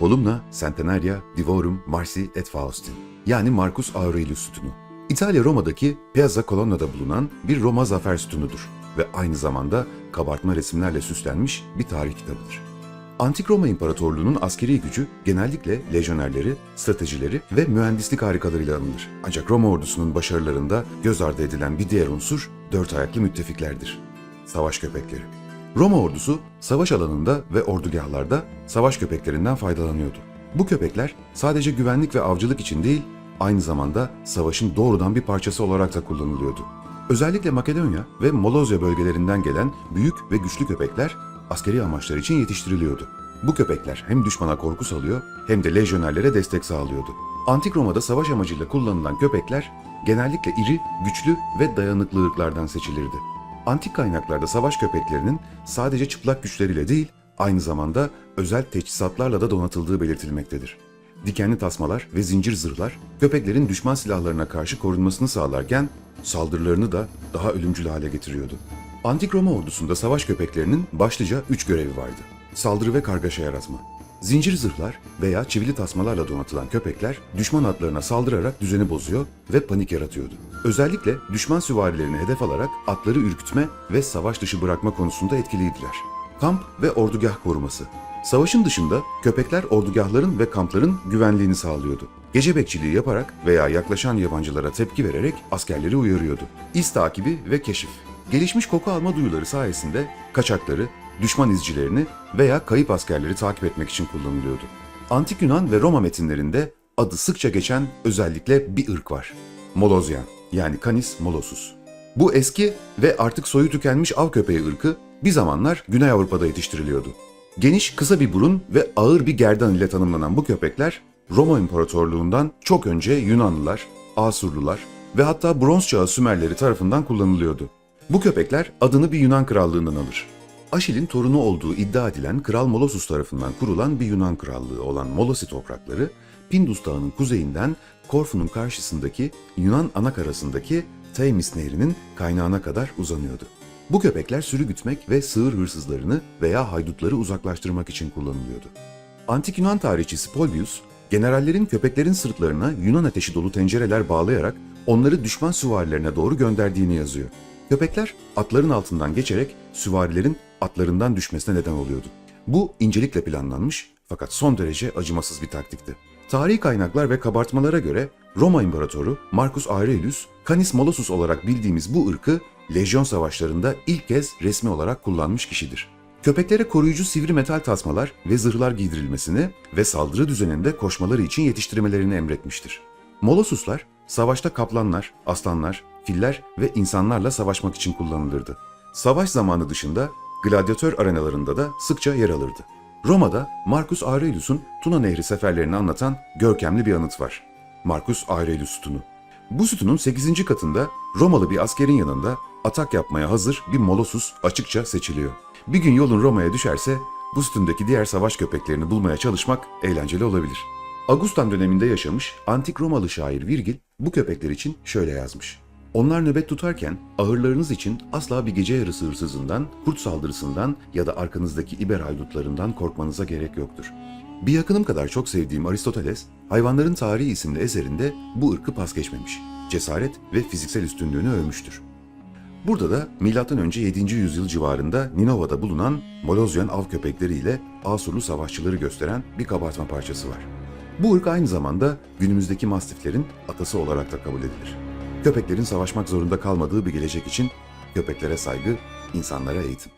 Volumna Centenaria Divorum Marci et Faustin yani Marcus Aurelius sütunu. İtalya Roma'daki Piazza Colonna'da bulunan bir Roma zafer sütunudur ve aynı zamanda kabartma resimlerle süslenmiş bir tarih kitabıdır. Antik Roma İmparatorluğu'nun askeri gücü genellikle lejyonerleri, stratejileri ve mühendislik harikalarıyla anılır. Ancak Roma ordusunun başarılarında göz ardı edilen bir diğer unsur dört ayaklı müttefiklerdir. Savaş köpekleri. Roma ordusu savaş alanında ve ordugahlarda savaş köpeklerinden faydalanıyordu. Bu köpekler sadece güvenlik ve avcılık için değil, aynı zamanda savaşın doğrudan bir parçası olarak da kullanılıyordu. Özellikle Makedonya ve Molozya bölgelerinden gelen büyük ve güçlü köpekler askeri amaçlar için yetiştiriliyordu. Bu köpekler hem düşmana korku salıyor hem de lejyonerlere destek sağlıyordu. Antik Roma'da savaş amacıyla kullanılan köpekler genellikle iri, güçlü ve dayanıklı ırklardan seçilirdi. Antik kaynaklarda savaş köpeklerinin sadece çıplak güçleriyle değil, aynı zamanda özel teçhizatlarla da donatıldığı belirtilmektedir. Dikenli tasmalar ve zincir zırhlar köpeklerin düşman silahlarına karşı korunmasını sağlarken saldırılarını da daha ölümcül hale getiriyordu. Antik Roma ordusunda savaş köpeklerinin başlıca üç görevi vardı. Saldırı ve kargaşa yaratma. Zincir zırhlar veya çivili tasmalarla donatılan köpekler düşman atlarına saldırarak düzeni bozuyor ve panik yaratıyordu. Özellikle düşman süvarilerini hedef alarak atları ürkütme ve savaş dışı bırakma konusunda etkiliydiler. Kamp ve ordugah koruması. Savaşın dışında köpekler ordugahların ve kampların güvenliğini sağlıyordu. Gece bekçiliği yaparak veya yaklaşan yabancılara tepki vererek askerleri uyarıyordu. İz takibi ve keşif. Gelişmiş koku alma duyuları sayesinde kaçakları, düşman izcilerini veya kayıp askerleri takip etmek için kullanılıyordu. Antik Yunan ve Roma metinlerinde adı sıkça geçen özellikle bir ırk var. Molozyan yani Canis molossus. Bu eski ve artık soyu tükenmiş av köpeği ırkı bir zamanlar Güney Avrupa'da yetiştiriliyordu. Geniş, kısa bir burun ve ağır bir gerdan ile tanımlanan bu köpekler Roma İmparatorluğundan çok önce Yunanlılar, Asurlular ve hatta Bronz Çağı Sümerleri tarafından kullanılıyordu. Bu köpekler adını bir Yunan krallığından alır. Aşil'in torunu olduğu iddia edilen Kral Molossus tarafından kurulan bir Yunan krallığı olan Molosi toprakları, Pindus Dağı'nın kuzeyinden Korfu'nun karşısındaki Yunan anakarasındaki Teymis Nehri'nin kaynağına kadar uzanıyordu. Bu köpekler sürü gütmek ve sığır hırsızlarını veya haydutları uzaklaştırmak için kullanılıyordu. Antik Yunan tarihçisi Polbius, generallerin köpeklerin sırtlarına Yunan ateşi dolu tencereler bağlayarak onları düşman süvarilerine doğru gönderdiğini yazıyor. Köpekler atların altından geçerek süvarilerin atlarından düşmesine neden oluyordu. Bu incelikle planlanmış fakat son derece acımasız bir taktikti. Tarihi kaynaklar ve kabartmalara göre Roma İmparatoru Marcus Aurelius, Canis Molossus olarak bildiğimiz bu ırkı lejyon savaşlarında ilk kez resmi olarak kullanmış kişidir. Köpeklere koruyucu sivri metal tasmalar ve zırhlar giydirilmesini ve saldırı düzeninde koşmaları için yetiştirmelerini emretmiştir. Molossuslar savaşta kaplanlar, aslanlar, filler ve insanlarla savaşmak için kullanılırdı. Savaş zamanı dışında gladyatör arenalarında da sıkça yer alırdı. Roma'da Marcus Aurelius'un Tuna Nehri seferlerini anlatan görkemli bir anıt var. Marcus Aurelius sütunu. Bu sütunun 8. katında Romalı bir askerin yanında atak yapmaya hazır bir Molossus açıkça seçiliyor. Bir gün yolun Roma'ya düşerse bu sütundaki diğer savaş köpeklerini bulmaya çalışmak eğlenceli olabilir. Augustan döneminde yaşamış antik Romalı şair Virgil bu köpekler için şöyle yazmış. Onlar nöbet tutarken ahırlarınız için asla bir gece yarısı hırsızından, kurt saldırısından ya da arkanızdaki İber haydutlarından korkmanıza gerek yoktur. Bir yakınım kadar çok sevdiğim Aristoteles, Hayvanların Tarihi isimli eserinde bu ırkı pas geçmemiş. Cesaret ve fiziksel üstünlüğünü övmüştür. Burada da M.Ö. 7. yüzyıl civarında Ninova'da bulunan Molozyan av köpekleri ile Asurlu savaşçıları gösteren bir kabartma parçası var. Bu ırk aynı zamanda günümüzdeki mastiflerin atası olarak da kabul edilir. Köpeklerin savaşmak zorunda kalmadığı bir gelecek için köpeklere saygı, insanlara eğitim.